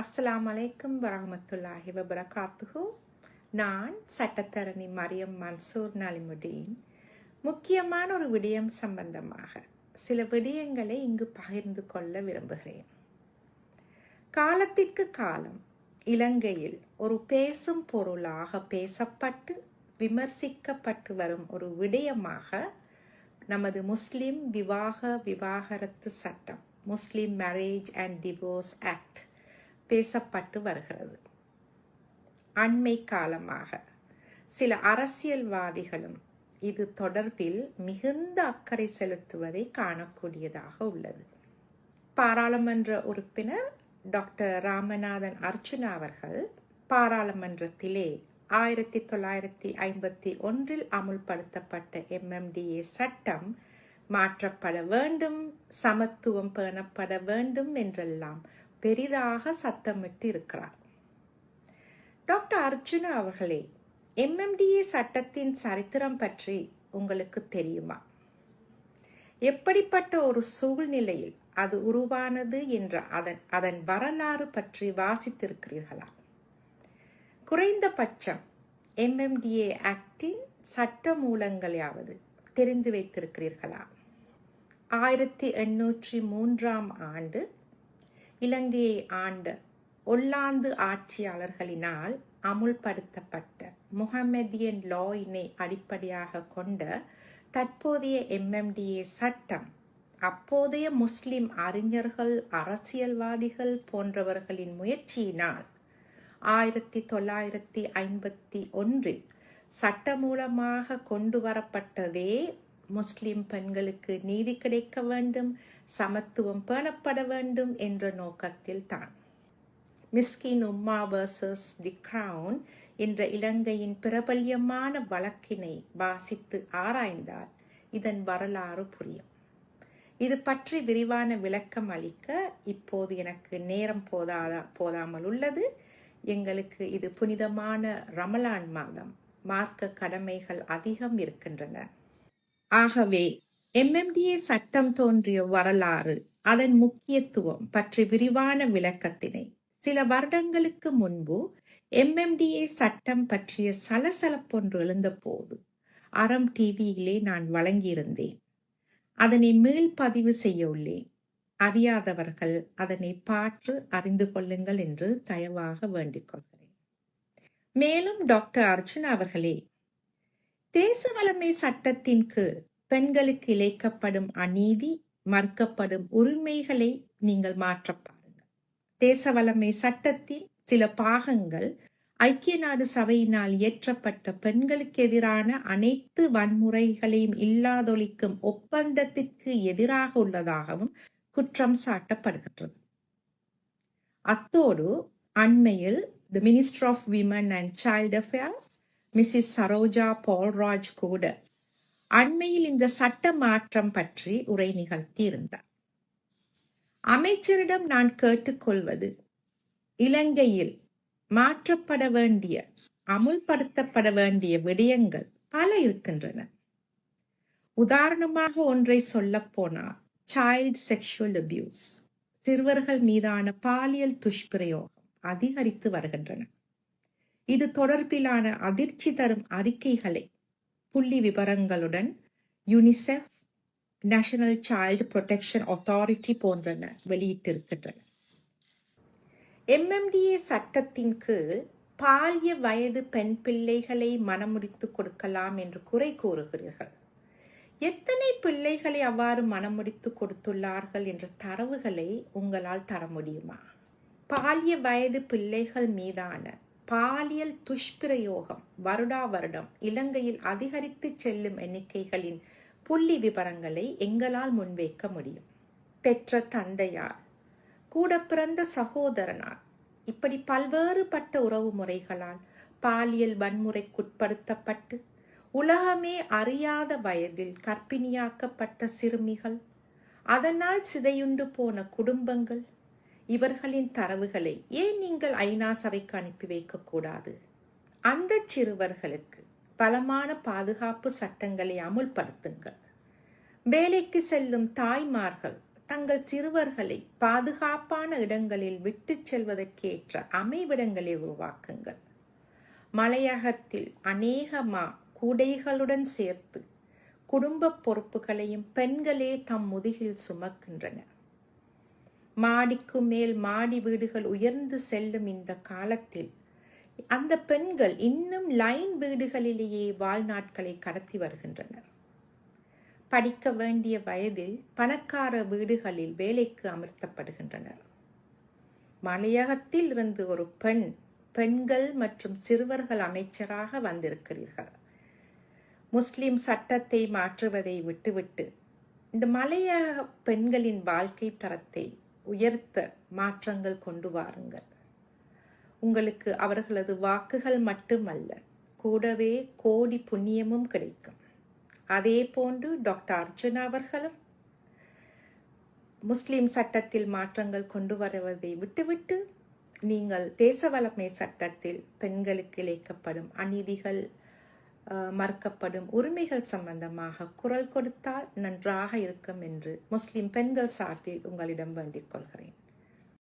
அஸ்லாம் அலைக்கும் வரமத்துல்லாஹி வபரகாத்துஹு. நான் சட்டத்தரணி மரியம் மன்சூர் நலிமுடீன் முக்கியமான ஒரு விடயம் சம்பந்தமாக சில விடயங்களை இங்கு பகிர்ந்து கொள்ள விரும்புகிறேன். காலத்திற்கு காலம் இலங்கையில் ஒரு பேசும் பொருளாக பேசப்பட்டு விமர்சிக்கப்பட்டு வரும் ஒரு விடயமாக நமது முஸ்லிம் விவாக விவாகரத்து சட்டம் Muslim marriage and divorce act பேசப்பட்டு வருகிறது. அண்மை காலமாக சில அரசியல்வாதிகளும் இது தொடர்பில் மிகுந்த அக்கறை செலுத்துவதை காணக்கூடியதாக உள்ளது. பாராளுமன்ற உறுப்பினர் டாக்டர் ராமநாதன் அர்ச்சுனா அவர்கள் பாராளுமன்றத்திலே ஆயிரத்தி தொள்ளாயிரத்தி ஐம்பத்தி ஒன்றில் அமுல்படுத்தப்பட்ட எம்எம்டிஏ சட்டம் மாற்றப்பட வேண்டும் சமத்துவம் பேணப்பட வேண்டும் என்றெல்லாம் பெரிதாக சத்தமிட்டு இருக்கிறார். டாக்டர் அர்ஜுனா அவர்களே எம்எம்டிஏ சட்டத்தின் சரித்திரம் பற்றி உங்களுக்கு தெரியுமா? எப்படிப்பட்ட ஒரு சூழ்நிலையில் அது உருவானது என்ற அதன் அதன் வரலாறு பற்றி வாசித்திருக்கிறீர்களா? குறைந்தபட்சம் எம்எம்டிஏ ஆக்டின் சட்ட மூலங்களையாவது தெரிந்து வைத்திருக்கிறீர்களா? ஆயிரத்தி எண்ணூற்றி மூன்றாம் ஆண்டு இலங்கையை ஆண்ட ஒல்லாந்து ஆட்சியாளர்களினால் அமுல்படுத்தப்பட்ட முகமதியன் லாயினை அடிப்படையாக கொண்ட தற்போதைய எம்எம்டிஏ சட்டம் அப்போதைய முஸ்லிம் அறிஞர்கள் அரசியல்வாதிகள் போன்றவர்களின் முயற்சியினால் ஆயிரத்தி தொள்ளாயிரத்தி ஐம்பத்தி ஒன்றில் சட்டமூலமாக கொண்டு வரப்பட்டதே முஸ்லிம் பெண்களுக்கு நீதி கிடைக்க வேண்டும் சமத்துவம் பேணப்பட வேண்டும் என்ற நோக்கத்தில் தான். மிஸ்கின் உம்மா வர்சஸ் தி கிரவுன் என்ற இலங்கையின் பிரபல்யமான வழக்கினை வாசித்து ஆராய்ந்தால் இதன் வரலாறு புரியும். இது பற்றி விரிவான விளக்கம் அளிக்க இப்போது எனக்கு நேரம் போதாதா போதாமல் உள்ளது. எங்களுக்கு இது புனிதமான ரமலான் மாதம். மார்க்க கடமைகள் அதிகம் இருக்கின்றன. ஆகவே எம்எம்டிஏ சட்டம் தோன்றிய வரலாறு அதன் முக்கியத்துவம் பற்றி விரிவான விளக்கத்தினை சில வருடங்களுக்கு முன்பு எம்எம்டிஏ சட்டம் பற்றிய சலசலப்பொன்று எழுந்தபோது அறம் டிவியிலே நான் வழங்கியிருந்தேன். அதனை மேல் பதிவு செய்ய உள்ளேன் அறியாதவர்கள் அதனை பார்த்து அறிந்து கொள்ளுங்கள் என்று தயவாக வேண்டிக் கொள்கிறேன். மேலும் டாக்டர் அர்ஜுன் அவர்களே தேச வளமை சட்டத்தின் கீழ் பெண்களுக்கு இழைக்கப்படும் அநீதி மறுக்கப்படும் உரிமைகளை நீங்கள் மாற்ற பாருங்கள் தேச வளமை சட்டத்தின் சில பாகங்கள் ஐக்கிய நாடு சபையினால் இயற்றப்பட்ட பெண்களுக்கு எதிரான அனைத்து வன்முறைகளையும் இல்லாதொழிக்கும் ஒப்பந்தத்திற்கு எதிராக உள்ளதாகவும் குற்றம் சாட்டப்படுகின்றது. அத்தோடு அண்மையில் the minister of women and child affairs Mrs Saroja Balraj கூட அண்மையில் இந்த சட்ட மாற்றம் பற்றி உரை நிகழ்த்தியிருந்தார். அமைச்சரிடம் நான் கேட்டுக்கொள்வது இலங்கையில் மாற்றப்பட வேண்டிய அமுல்படுத்தப்பட வேண்டிய விடயங்கள் பல இருக்கின்றன. உதாரணமாக ஒன்றை சொல்லப்போனால் சைல்ட் செக்ஷுவல் அபியூஸ் சிறுவர்கள் மீதான பாலியல் துஷ்பிரயோகம் அதிகரித்து வருகின்றன. இது தொடர்பிலான அதிர்ச்சி தரும் அறிக்கைகளை புள்ளி விவரங்களுடன் UNICEF national child protection authority போன்றன வெளியிட்டிருக்கின்றன. எம்எம்டிஏ சட்டத்தின் கீழ் பாலிய வயது பெண் பிள்ளைகளை மனமுடித்து கொடுக்கலாம் என்று குறை கூறுகிறீர்கள். எத்தனை பிள்ளைகளை அவ்வாறு மனமுடித்து கொடுத்துள்ளார்கள் என்ற தரவுகளை உங்களால் தர முடியுமா? பாலிய வயது பிள்ளைகள் மீதான பாலியல் துஷ்பிரயோகம் வருடா வருடம் இலங்கையில் அதிகரித்து செல்லும் எண்ணிக்கைகளின் புள்ளி விவரங்களை எங்களால் முன்வைக்க முடியும். பெற்ற தந்தையார் கூட பிறந்த சகோதரனார் இப்படி பல்வேறுபட்ட உறவு முறைகளால் பாலியல் வன்முறைக்குட்படுத்தப்பட்டு உலகமே அறியாத வயதில் கர்ப்பிணியாக்கப்பட்ட சிறுமிகள் அதனால் சிதையுண்டு போன குடும்பங்கள் இவர்களின் தரவுகளை ஏன் நீங்கள் ஐநா சபைக்கு அனுப்பி வைக்கக்கூடாது? அந்த சிறுவர்களுக்கு பலமான பாதுகாப்பு சட்டங்களை அமுல்படுத்துங்கள். வேலைக்கு செல்லும் தாய்மார்கள் தங்கள் சிறுவர்களை பாதுகாப்பான இடங்களில் விட்டுச் செல்வதற்கேற்ற அமைவிடங்களை உருவாக்குங்கள். மலையகத்தில் அநேகமா கூடைகளுடன் சேர்த்து குடும்ப பொறுப்புகளையும் பெண்களே தம் முதுகில் சுமக்கின்றனர் மாடிக்கு மேல் மாடி வீடுகள் உயர்ந்து செல்லும் இந்த காலத்தில் அந்த பெண்கள் இன்னும் லைன் வீடுகளிலேயே வாழ்நாட்களை கடத்தி வருகின்றனர். படிக்க வேண்டிய வயதில் பணக்கார வீடுகளில் வேலைக்கு அமர்த்தப்படுகின்றனர். மலையகத்தில் இருந்து ஒரு பெண் பெண்கள் மற்றும் சிறுவர்கள் அமைச்சராக வந்திருக்கிறீர்கள். முஸ்லிம் சட்டத்தை மாற்றுவதை விட்டுவிட்டு இந்த மலையக பெண்களின் வாழ்க்கை தரத்தை உயர்த்த மாற்றங்கள் கொண்டு வாருங்கள். உங்களுக்கு அவர்களது வாக்குகள் மட்டுமல்ல கூடவே கோடி புண்ணியமும் கிடைக்கும். அதே போன்று டாக்டர் அர்ஜுன் அவர்களும் முஸ்லிம் சட்டத்தில் மாற்றங்கள் கொண்டு வருவதை விட்டுவிட்டு நீங்கள் தேச வளமை சட்டத்தில் பெண்களுக்கு இழைக்கப்படும் அநீதிகள் மறுக்கப்படும். உரிமைகள் சம்பந்தமாக குரல் கொடுத்தால் நன்றாக இருக்கும் என்று முஸ்லிம் பெண்கள் சார்பில் உங்களிடம் வேண்டிக் கொள்கிறேன்.